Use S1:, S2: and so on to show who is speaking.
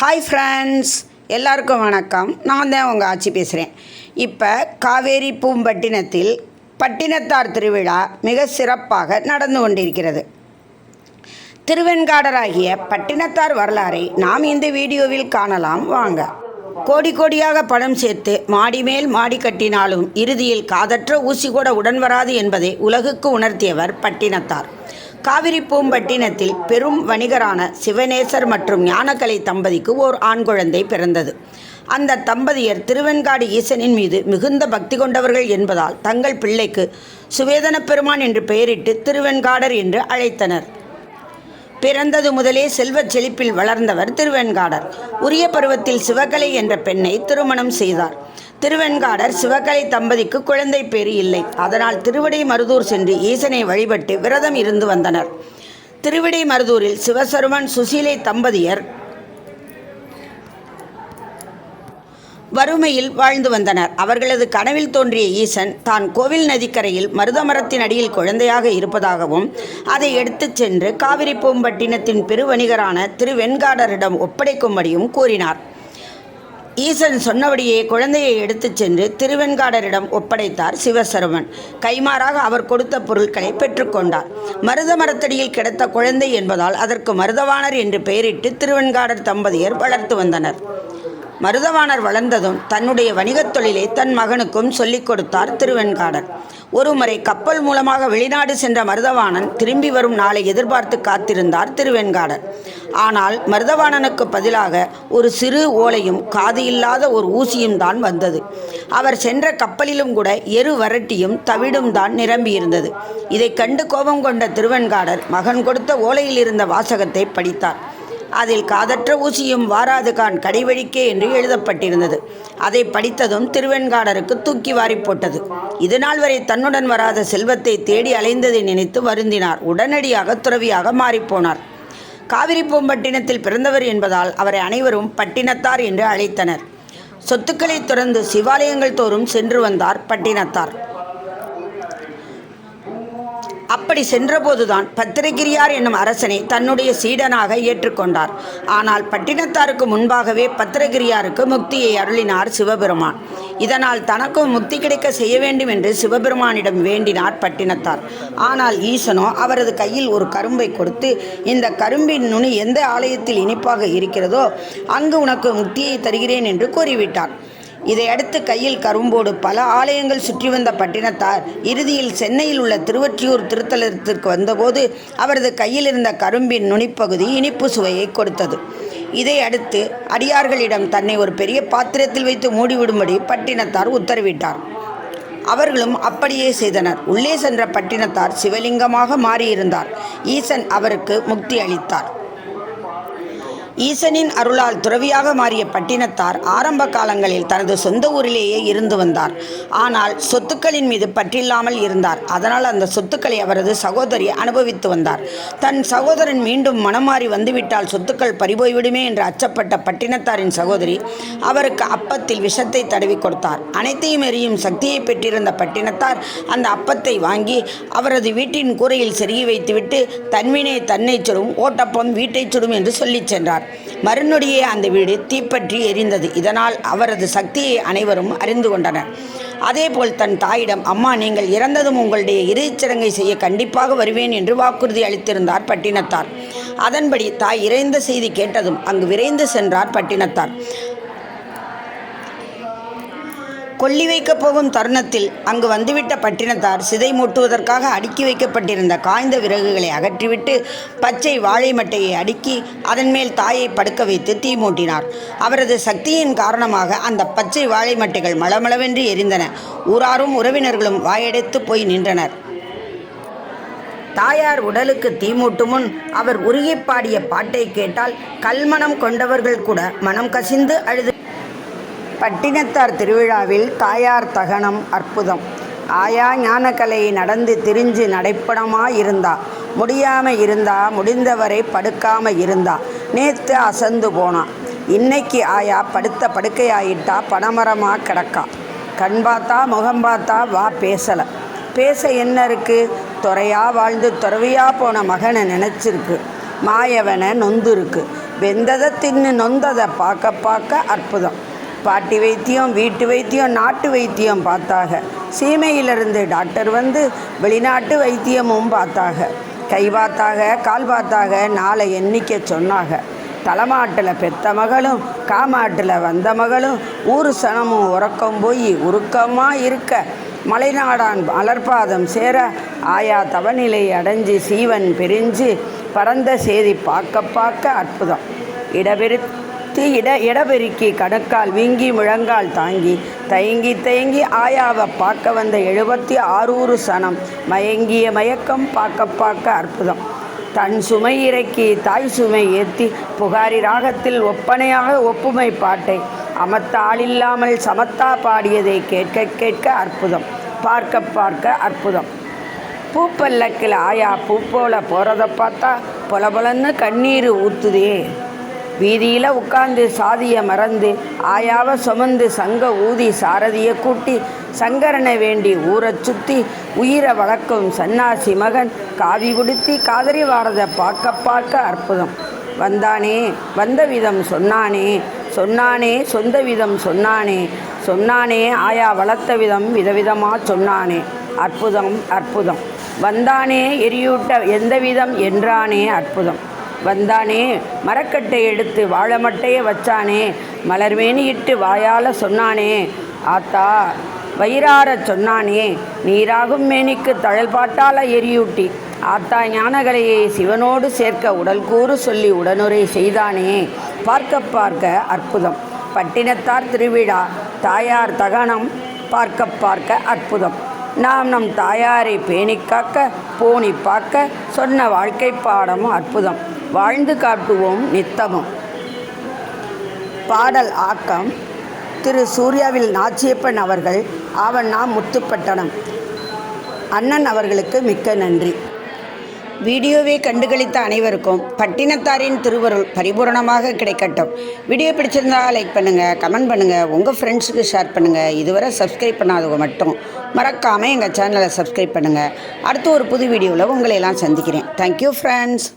S1: Hi friends எல்லாருக்கும் வணக்கம். நான் தான் உங்கள் ஆட்சி பேசுகிறேன் இப்போ காவேரி பூம்பட்டினத்தில் பட்டினத்தார் திருவிழா மிக சிறப்பாக நடந்து கொண்டிருக்கிறது. திருவெண்காடராகிய பட்டினத்தார் வரலாறை நாம் இந்த வீடியோவில் காணலாம். வாங்க. கோடி கோடியாக பணம் சேர்த்து மாடி மேல் மாடி கட்டினாலும் இறுதியில் காதற்ற ஊசி கூட உடன் வராது என்பதை உலகுக்கு உணர்த்தியவர் பட்டினத்தார். காவிரி பூம்பட்டினத்தில் பெரும் வணிகரான சிவநேசர் மற்றும் ஞானக்கலை தம்பதிக்கு ஓர் ஆண் குழந்தை பிறந்தது. அந்த தம்பதியர் திருவெண்காடு ஈசனின் மீது மிகுந்த பக்தி கொண்டவர்கள் என்பதால் தங்கள் பிள்ளைக்கு சுவேதன பெருமான் என்று பெயரிட்டு திருவெண்காடர் என்று அழைத்தனர். பிறந்தது முதலே செல்வச் செழிப்பில் வளர்ந்தவர் திருவெண்காடர். உரிய பருவத்தில் சிவகலை என்ற பெண்ணை திருமணம் செய்தார். திருவெண்காடர் சிவகலை தம்பதிக்கு குழந்தை பேறு இல்லை. அதனால் திருவிடை மருதூர் சென்று ஈசனை வழிபட்டு விரதம் இருந்து வந்தனர். திருவிடை மருதூரில் சிவசருமன் சுசீலை தம்பதியர் வறுமையில் வாழ்ந்து வந்தனர். அவர்களது கனவில் தோன்றிய ஈசன் தான் கோவில் நதிக்கரையில் மருதமரத்தின் அடியில் குழந்தையாக இருப்பதாகவும் அதை எடுத்துச் சென்று காவிரி பூம்பட்டினத்தின் பெருவணிகரான திரு வெண்காடரிடம் ஒப்படைக்கும்படியும் கூறினார். ஈசன் சொன்னபடியே குழந்தையை எடுத்துச் சென்று திருவெண்காடரிடம் ஒப்படைத்தார் சிவசருமன். கைமாறாக அவர் கொடுத்த பொருட்களை பெற்றுக்கொண்டார் மருத மரத்தடியில் கிடைத்த குழந்தை என்பதால் அதற்கு மருதவாணர் என்று பெயரிட்டு திருவெண்காடர் தம்பதியர் வளர்த்து வந்தனர். மருதவாணர் வளர்ந்ததும் தன்னுடைய வணிகத் தொழிலை தன் மகனுக்கும் சொல்லிக் கொடுத்தார் திருவெண்காடர். ஒருமுறை கப்பல் மூலமாக வெளிநாடு சென்ற மருதவாணன் திரும்பி வரும் நாளை எதிர்பார்த்து காத்திருந்தார் திருவெண்காடர். ஆனால் மருதவாணனுக்கு பதிலாக ஒரு சிறு ஓலையும் காது இல்லாத ஒரு ஊசியும் தான் வந்தது. அவர் சென்ற கப்பலிலும் கூட எரு வரட்டியும் தவிடும் தான் நிரம்பியிருந்தது. இதை கண்டு கோபம் கொண்ட திருவெண்காடர் மகன் கொடுத்த ஓலையில் இருந்த வாசகத்தை படித்தார். அதில் காதற்ற ஊசியும் வாராது கான் கடைவழிக்கே என்று எழுதப்பட்டிருந்தது. அதை படித்ததும் திருவெண்காடருக்கு தூக்கி வாரி போட்டது. இதுநாள் வரை தன்னுடன் வராத செல்வத்தை தேடி அலைந்ததை நினைத்து வருந்தினார். உடனடியாக துறவியாக மாறிப்போனார் காவிரி பூம்பட்டினத்தில் பிறந்தவர் என்பதால் அவரை அனைவரும் பட்டினத்தார் என்று அழைத்தனர். சொத்துக்களை துறந்து சிவாலயங்கள் தோறும் சென்று வந்தார் பட்டினத்தார். அப்படி சென்றபோதுதான் பத்திரகிரியார் என்னும் அரசனை தன்னுடைய சீடனாக ஏற்றுக்கொண்டார். ஆனால் பட்டினத்தாருக்கு முன்பாகவே பத்திரகிரியாருக்கு முக்தியை அருளினார் சிவபெருமான். இதனால் தனக்கும் முக்தி கிடைக்க செய்ய வேண்டும் என்று சிவபெருமானிடம் வேண்டினார் பட்டினத்தார். ஆனால் ஈசனோ அவரது கையில் ஒரு கரும்பை கொடுத்து இந்த கரும்பின் நுனி எந்த ஆலயத்தில் இனிப்பாக இருக்கிறதோ அங்கு உனக்கு முக்தியை தருகிறேன் என்று கூறிவிட்டார். இதையடுத்து கையில் கரும்போடு பல ஆலயங்கள் சுற்றி வந்த பட்டினத்தார். இறுதியில் சென்னையில் உள்ள திருவற்றியூர் திருத்தலத்திற்கு வந்தபோது அவரது கையில் இருந்த கரும்பின் நுனிப்பகுதி இனிப்பு சுவையை கொடுத்தது. இதை அடுத்து அடியார்களிடம் தன்னை ஒரு பெரிய பாத்திரத்தில் வைத்து மூடிவிடும்படி பட்டினத்தார் உத்தரவிட்டார். அவர்களும் அப்படியே செய்தனர். உள்ளே சென்ற பட்டினத்தார் சிவலிங்கமாக மாறியிருந்தார். ஈசன் அவருக்கு முக்தி அளித்தார். ஈசனின் அருளால் துறவியாக மாறிய பட்டினத்தார் ஆரம்ப காலங்களில் தனது சொந்த ஊரிலேயே இருந்து வந்தார். ஆனால் சொத்துக்களின் மீது பற்றில்லாமல் இருந்தார். அதனால் அந்த சொத்துக்களை அவரது சகோதரி அனுபவித்து வந்தார். தன் சகோதரன் மீண்டும் மனம் மாறி வந்துவிட்டால் சொத்துக்கள் பறிபோய்விடுமே என்று அச்சப்பட்ட பட்டினத்தாரின் சகோதரி அவருக்கு அப்பத்தில் விஷத்தை தடவி கொடுத்தார். அனைத்தையும் எறியும் சக்தியை பெற்றிருந்த பட்டினத்தார் அந்த அப்பத்தை வாங்கி அவரது வீட்டின் கூரையில் செருகி வைத்துவிட்டு தன்வினை தன்னை சுடும் ஓட்டப்பம் வீட்டை சுடும் என்று சொல்லிச் சென்றார். மறுநொடியே அந்த வீடு தீப்பற்றி எரிந்தது. இதனால் அவரது சக்தியை அனைவரும் அறிந்து கொண்டனர். அதேபோல் தன் தாயிடம் அம்மா நீங்கள் இறந்ததும் உங்களுடைய இறுதிச்சடங்கை செய்ய கண்டிப்பாக வருவேன் என்று வாக்குறுதி அளித்திருந்தார் பட்டினத்தார். அதன்படி தாய் இறைந்த செய்தி கேட்டதும் அங்கு விரைந்து சென்றார் பட்டினத்தார். கொல்லி வைக்கப் போகும் தருணத்தில் அங்கு வந்துவிட்ட பட்டினத்தார் சிதை மூட்டுவதற்காக அடுக்கி வைக்கப்பட்டிருந்த காய்ந்த விறகுகளை அகற்றிவிட்டு பச்சை வாழை மட்டையை அடுக்கி அதன் மேல் தாயை படுக்க வைத்து தீ மூட்டினார். அவரது சக்தியின் காரணமாக அந்த பச்சை வாழை மட்டைகள் மளமளவென்று எரிந்தன. ஊராரும் உறவினர்களும் வாயடைத்து போய் நின்றனர். தாயார் உடலுக்கு தீமூட்டும் முன் அவர் உருகி பாடிய பாட்டை கேட்டால் கல்மணம் கொண்டவர்கள் கூட மனம் கசிந்து அழுது பட்டினத்தார் திருவிழாவில் தாயார் தகனம் அற்புதம். ஆயா ஞானக்கலை நடந்து திரிஞ்சு நடைப்படமாக இருந்தா. முடியாமல் இருந்தா முடிந்தவரை படுக்காம இருந்தா. நேற்று அசந்து போனா. இன்னைக்கு ஆயா படுத்த படுக்கையாயிட்டா பணமரமாக கிடக்கா. கண் பார்த்தா முகம் பார்த்தா வா பேசலை. பேச என்ன இருக்குது துறையா வாழ்ந்து துறவியாக போன மகனை நினச்சிருக்கு. மாயவனை நொந்து இருக்கு. வெந்ததை தின்னு நொந்ததை பார்க்க பார்க்க அற்புதம். பாட்டி வைத்தியம் வீட்டு வைத்தியம் நாட்டு வைத்தியம் பார்த்தாக. சீமையிலிருந்து டாக்டர் வந்து வெளிநாட்டு வைத்தியமும் பார்த்தாக. கை பார்த்தாக கால் பார்த்தாக நாளை எண்ணிக்க சொன்னாங்க தலைமாட்டில் பெத்த மகளும் காமாட்டில் வந்த மகளும் ஊர் சனமும் உறக்கம் போய் உருக்கமாக இருக்க. மலைநாடான் மலர்பாதம் சேர ஆயா தவநிலை அடைஞ்சு சீவன் பிரிஞ்சு பரந்த செய்தி பார்க்க பார்க்க அற்புதம். இடபெருத்தி இட இடபெருக்கி கணக்கால் வீங்கி முழங்கால் தாங்கி தயங்கி தயங்கி ஆயாவை பார்க்க வந்த எழுபத்தி ஆறூறு சனம். மயங்கிய மயக்கம் பார்க்க பார்க்க அற்புதம். தன் சுமை இறக்கி தாய் சுமை ஏற்றி புகாரி ராகத்தில் ஒப்பனையாக ஒப்புமை பாட்டை அமத்த ஆளில்லாமல் சமத்தா பாடியதை கேட்க கேட்க அற்புதம். பார்க்க பார்க்க அற்புதம். பூப்பல்லக்கில் ஆயா பூ போல போகிறத பார்த்தா பொல பொலன்னு கண்ணீர் ஊத்துதே. வீதியில் உட்கார்ந்து சாதியை மறந்து ஆயாவை சுமந்து சங்க ஊதி சாரதியை கூட்டி சங்கரனை வேண்டி ஊரை சுற்றி உயிரை வளர்க்கும் சன்னாசி மகன் காவி உடுத்தி காதறி வாரதை பார்க்க பார்க்க அற்புதம். வந்தானே வந்த விதம் சொன்னானே சொன்னானே சொந்த விதம் சொன்னானே சொன்னானே ஆயா வளர்த்த விதம் விதவிதமாக சொன்னானே. அற்புதம் அற்புதம். வந்தானே எரியூட்ட எந்த விதம் என்றானே அற்புதம். வந்தானே மரக்கட்டை எடுத்து வாழைமட்டையை வச்சானே மலர்மேனியிட்டு வாயால் சொன்னானே ஆத்தா வயிறார சொன்னானே நீராகும் மேனிக்கு தழல் பாட்டால எரியூட்டி ஆத்தா ஞானகலையை சிவனோடு சேர்க்க உடல் கூறு சொல்லி உடனுரை செய்தானே பார்க்க பார்க்க அற்புதம். பட்டினத்தார் திருவிழா தாயார் தகனம் பார்க்க பார்க்க அற்புதம். நாம் நம் தாயாரை பேணிக் காக்க போனி பார்க்க சொன்ன வாழ்க்கை பாடமும் அற்புதம். வாழ்ந்து காட்டுவோம் நித்தமும். பாடல் ஆக்கம். திரு. சூர்யாவில் நாச்சியப்பன் அவர்கள் ஆவண்ணா முத்துப்பட்டணம். அண்ணன் அவர்களுக்கு மிக்க நன்றி. வீடியோவை கண்டுகளித்த அனைவருக்கும் பட்டினத்தாரின் திருவருள் பரிபூரணமாக கிடைக்கட்டும். வீடியோ பிடிச்சிருந்தா லைக் பண்ணுங்கள் கமெண்ட் பண்ணுங்கள் உங்கள் ஃப்ரெண்ட்ஸுக்கு ஷேர் பண்ணுங்கள் இதுவரை சப்ஸ்கிரைப் பண்ணாதவங்க மட்டும் மறக்காமல் எங்கள் சேனலை சப்ஸ்கிரைப் பண்ணுங்கள் அடுத்து ஒரு புது வீடியோவில் உங்களை எல்லாம் சந்திக்கிறேன் தேங்க்யூ ஃப்ரெண்ட்ஸ்